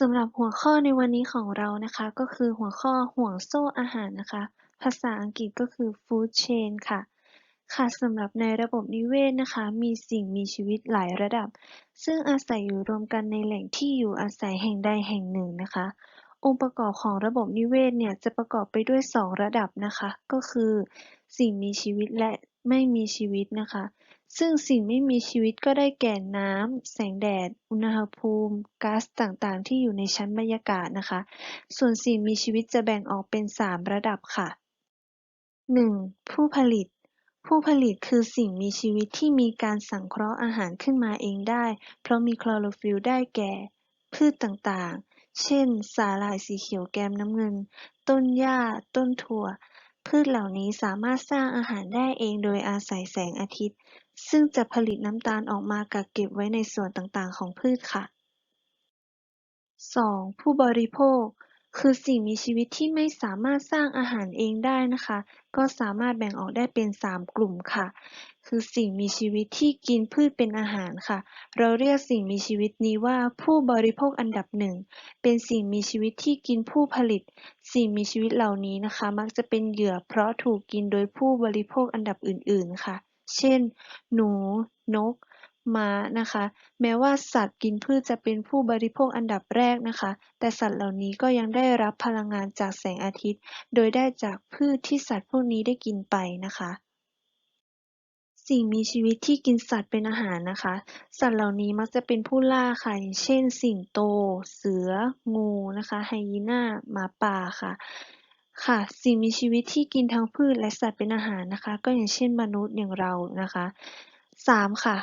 สำหรับหัวข้อในวันนี้ของเรานะคะก็คือหัวข้อห่วงโซ่อาหารนะคะ ภาษาอังกฤษก็คือ food chain ค่ะ ค่ะสำหรับในระบบนิเวศนะคะ มีสิ่งมีชีวิตหลายระดับ ซึ่งอาศัยอยู่รวมกันในแหล่งที่อยู่อาศัยแห่งใดแห่งหนึ่งนะคะ องค์ประกอบของระบบนิเวศเนี่ยจะประกอบไปด้วย 2 ระดับนะคะ ก็คือ สิ่งมีชีวิตและไม่มีชีวิตนะคะ ซึ่งสิ่งไม่มีชีวิตก็ได้แก่ น้ำ แสงแดด อุณหภูมิ ก๊าซต่าง ๆ ที่อยู่ในชั้นบรรยากาศนะคะ ส่วนสิ่งมีชีวิตจะแบ่งออกเป็น 3 ระดับค่ะ 1. ผู้ผลิต ผู้ผลิตคือสิ่งมีชีวิตที่มีการสังเคราะห์อาหารขึ้นมาเองได้ เพราะมีคลอโรฟิลล์ได้แก่ พืชต่างๆ เช่น สาหร่ายสีเขียวแกมน้ำเงิน ต้นหญ้า ต้นถั่ว พืชเหล่านี้สามารถสร้างอาหารได้เองโดยอาศัยแสงอาทิตย์ ซึ่งจะผลิตน้ำตาลออกมากักเก็บไว้ในส่วนต่าง ๆ ของพืชค่ะ 2. ผู้บริโภค คือสิ่งมีชีวิตที่ไม่สามารถสร้างอาหารเองได้นะคะ ก็สามารถแบ่งออกได้เป็น 3 กลุ่มค่ะ คือสิ่งมีชีวิตที่กินพืชเป็นอาหารค่ะ เราเรียกสิ่งมีชีวิตนี้ว่าผู้บริโภคอันดับหนึ่ง เป็นสิ่งมีชีวิตที่กินผู้ผลิต สิ่งมีชีวิตเหล่านี้นะคะ มักจะเป็นเหยื่อเพราะถูกกินโดยผู้บริโภคอันดับอื่น ๆ ค่ะ เช่น หนู นก ม้านะคะ แม้ว่าสัตว์กินพืชจะเป็นผู้บริโภคอันดับแรกนะคะ แต่สัตว์เหล่านี้ก็ยังได้รับพลังงานจากแสงอาทิตย์ โดยได้จากพืชที่สัตว์พวกนี้ได้กินไปนะคะสิ่งมีชีวิตที่กินสัตว์เป็นอาหารนะคะ สัตว์เหล่านี้มักจะเป็นผู้ล่าค่ะอย่างเช่น สิงโต เสือ งูนะคะ ไฮยีน่า หมาป่าค่ะ ค่ะ สิ่งมีชีวิตที่กินทั้งพืชและสัตว์เป็นอาหารนะคะ ก็อย่างเช่น มนุษย์อย่างเรานะคะ 3. ค่ะ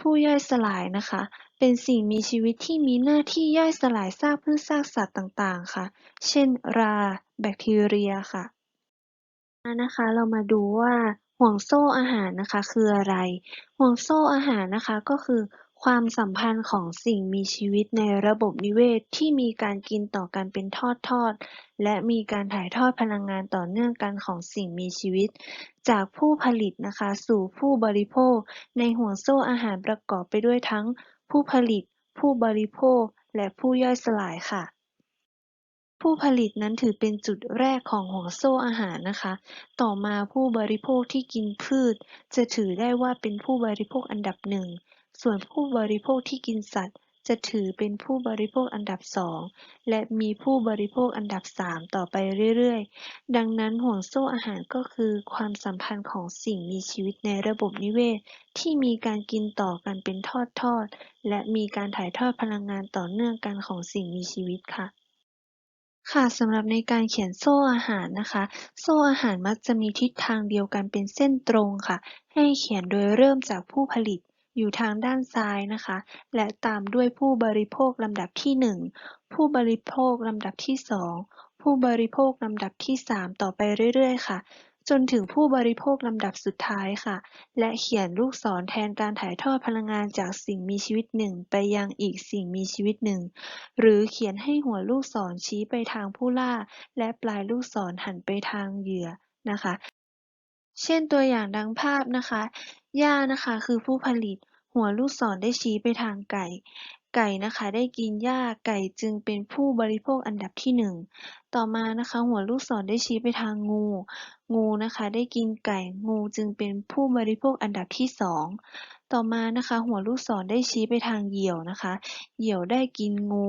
ผู้ย่อยสลายนะคะ เป็นสิ่งมีชีวิตที่มีหน้าที่ย่อยสลายซากพืชซากสัตว์ต่างๆ ค่ะ เช่น รา แบคทีเรียค่ะ นะคะ เรามาดูว่าห่วงโซ่อาหารนะคะ คืออะไร ห่วงโซ่อาหารนะคะ ก็คือ ความสัมพันธ์ของสิ่งมีชีวิตในระบบนิเวศที่มีการกินต่อกันเป็นทอด ๆ และมีการถ่ายทอดพลังงานต่อเนื่องกันของสิ่งมีชีวิต จากผู้ผลิตนะคะสู่ผู้บริโภค ในห่วงโซ่อาหารประกอบไปด้วยทั้ง ผู้ผลิต ผู้บริโภค และผู้ย่อยสลายค่ะผู้ผลิตนั้นถือเป็นจุดแรกของห่วงโซ่อาหารนะคะ ต่อมาผู้บริโภคที่กินพืช จะถือได้ว่าเป็นผู้บริโภคอันดับหนึ่ง ส่วนผู้บริโภคที่กินสัตว์จะถือเป็นผู้บริโภคอันดับสองและมีผู้บริโภคอันดับสามต่อไปเรื่อยๆ ดังนั้นห่วงโซ่อาหารก็คือความสัมพันธ์ของสิ่งมีชีวิตในระบบนิเวศ ที่มีการกินต่อกันเป็นทอดๆ และมีการถ่ายทอดพลังงานต่อเนื่องกันของสิ่งมีชีวิตค่ะค่ะสำหรับในการเขียนโซ่อาหารนะคะ โซ่อาหารมักจะมีทิศทางเดียวกันเป็นเส้นตรงค่ะ ให้เขียนโดยเริ่มจากผู้ผลิต อยู่ทางด้านซ้ายนะคะ และตามด้วยผู้บริโภคลำดับที่ 1 ผู้บริโภคลำดับที่ 2 ผู้บริโภคลำดับที่ 3 ต่อไปเรื่อยๆ ค่ะ จนถึงผู้บริโภคลำดับสุดท้ายค่ะ และเขียนลูกศรแทนการถ่ายทอดพลังงานจากสิ่งมีชีวิตหนึ่งไปยังอีกสิ่งมีชีวิตหนึ่ง หรือเขียนให้หัวลูกศรชี้ไปทางผู้ล่า และปลายลูกศรหันไปทางเหยื่อนะคะ เช่น ตัวอย่างดังภาพนะคะหญ้านะคะ คือผู้ผลิต หัวลูกศรได้ชี้ไปทางไก่ ไก่นะคะ ได้กินหญ้า ไก่จึงเป็นผู้บริโภคอันดับที่หนึ่ง ต่อมานะคะ หัวลูกศรได้ชี้ไปทางงู งูนะคะ ได้กินไก่ งูจึงเป็นผู้บริโภคอันดับที่สอง ต่อมานะคะ หัวลูกศรได้ชี้ไปทางเหยี่ยวนะคะ เหยี่ยวได้กินงู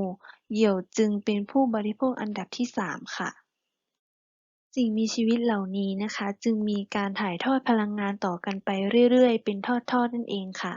เหยี่ยวจึงเป็นผู้บริโภคอันดับที่สามค่ะ สิ่งมีชีวิตเหล่านี้นะคะ จึงมีการถ่ายทอดพลังงานต่อกันไปเรื่อย ๆ เป็นทอด ๆ นั่นเองค่ะ